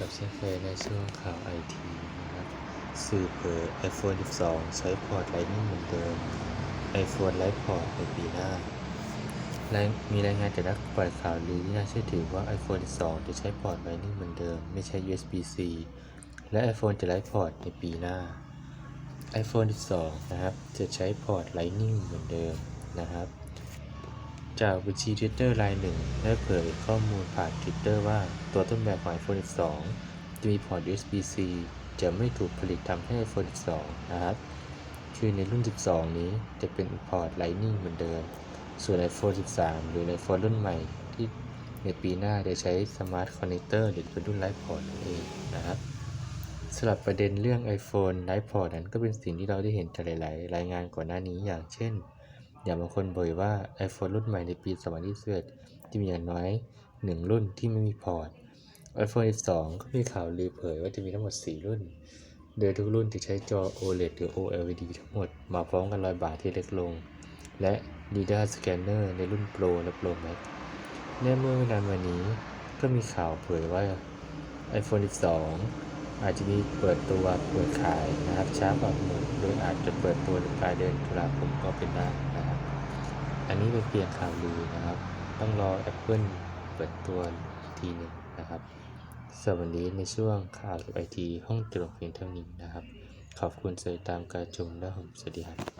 กับเช่นเคยในช่วงข่าวไอทีนะครับสื่อเผย iPhone 12 ใช้พอร์ต Lightning เหมือนเดิม iPhone ไร้พอร์ตในปีหน้าและมีรายงานจากนักปล่อยข่าวลือที่น่าเชื่อถือว่า iPhone 12 จะใช้พอร์ต Lightning เหมือนเดิม ไม่ใช่ USB-C และ iPhone จะไร้พอร์ตในปีหน้า iPhone 12 นะครับ จะใช้พอร์ต Lightning เหมือนเดิมนะครับ จากบัญชี Twitter รายหนึ่งได้เผยข้อมูลผ่าน Twitter ว่าตัวต้นแบบของ iPhone 12 จะมีพอร์ต USB-C จะไม่ถูกผลิตทำให้ iPhone 12 นะครับ คือในรุ่น 12 นี้จะเป็นพอร์ต Lightning เหมือนเดิม ส่วน iPhone 13 หรือ iPhone รุ่นใหม่ที่ในปีหน้าจะใช้ Smart Connector หรือเป็นรุ่นไร้พอร์ตนั่นเองนะครับสำหรับประเด็นเรื่อง iPhone ไร้พอร์ตนั้นก็เป็นสิ่งที่เราได้เห็นจากหลาย ๆ รายงานก่อนหน้านี้อย่างเช่น อย่างบางคนบ่นว่า iPhone รุ่นใหม่ในปี 2021 จะมีอย่างน้อย 1 รุ่นที่ไม่มีพอร์ต iPhone 12 ก็มีข่าวลือเผยว่าจะมีทั้งหมด 4 รุ่น โดยทุกรุ่นจะใช้จอ OLED หรือ OLED ทั้งหมด มาพร้อมกัน100บาทที่เล็กลง และ LiDAR Scanner ในรุ่น Pro และ Pro Max และเมื่อไม่นานมานี้ก็มีข่าวเผยว่า iPhone 12 อาจจะมีเปิดตัวเปิดขายนะครับช้ากว่าหนดโดยอาจจะเปิดตัวในปลายเดือนตุลาคมก็เป็นได้ อันนี้เป็นเพียงข่าวลือนะครับ ต้องรอ Apple เปิดตัวอีกทีหนึ่งนะครับสวัสดีในช่วงข่าวไอทีห้องตรวจเพียงเท่านี้นะครับ ขอบคุณสายตามการชมและผมสวัสดีครับ